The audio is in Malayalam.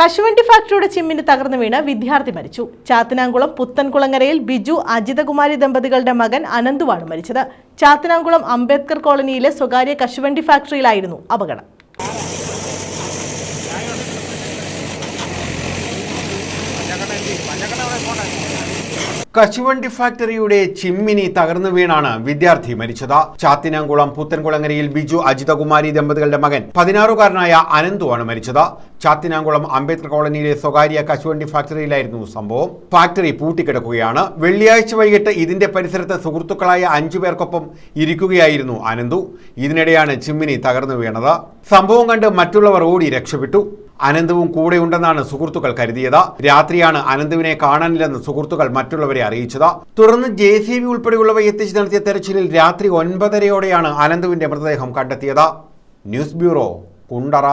കശുവണ്ടി ഫാക്ടറിയുടെ ചിമ്മിന് തകർന്നു വീണ് വിദ്യാർത്ഥി മരിച്ചു. ചാത്തനാംകുളം പുത്തൻകുളങ്ങരയിൽ ബിജു അജിതകുമാരി ദമ്പതികളുടെ മകൻ അനന്തുവാണ് മരിച്ചത്. ചാത്തനാംകുളം അംബേദ്കർ കോളനിയിലെ സ്വകാര്യ കശുവണ്ടി ഫാക്ടറിയിലായിരുന്നു അപകടം. കശുവണ്ടി ഫാക്ടറിയുടെ ചിമ്മിനി തകർന്നു വീണാണ് വിദ്യാർത്ഥി മരിച്ചത്. ചാത്തിനാംകുളം പുത്തൻകുളങ്ങരയിൽ ബിജു അജിതകുമാരി ദമ്പതികളുടെ മകൻ പതിനാറുകാരനായ അനന്തുവാണ് മരിച്ചത്. ചാത്തിനാംകുളം അംബേദ്കർ കോളനിയിലെ സ്വകാര്യ കശുവണ്ടി ഫാക്ടറിയിലായിരുന്നു സംഭവം. ഫാക്ടറി പൂട്ടിക്കിടക്കുകയാണ്. വെള്ളിയാഴ്ച വൈകിട്ട് ഇതിന്റെ പരിസരത്ത് സുഹൃത്തുക്കളായ അഞ്ചു പേർക്കൊപ്പം ഇരിക്കുകയായിരുന്നു അനന്തു. ഇതിനിടെയാണ് ചിമ്മിനി തകർന്നു വീണത്. സംഭവം കണ്ട് മറ്റുള്ളവർ ഓടി രക്ഷപ്പെട്ടു. അനന്തവും കൂടെയുണ്ടെന്നാണ് സുഹൃത്തുക്കൾ കരുതിയത്. രാത്രിയാണ് അനന്തുവിനെ കാണാനില്ലെന്ന് സുഹൃത്തുക്കൾ മറ്റുള്ളവരെ അറിയിച്ചത്. തുടർന്ന് ജെ സി ബി ഉൾപ്പെടെയുള്ളവ എത്തിച്ച് നടത്തിയ തെരച്ചിലിൽ രാത്രി ഒൻപതരയോടെയാണ് അനന്തുവിന്റെ മൃതദേഹം കണ്ടെത്തിയത്. News bureau Kundara.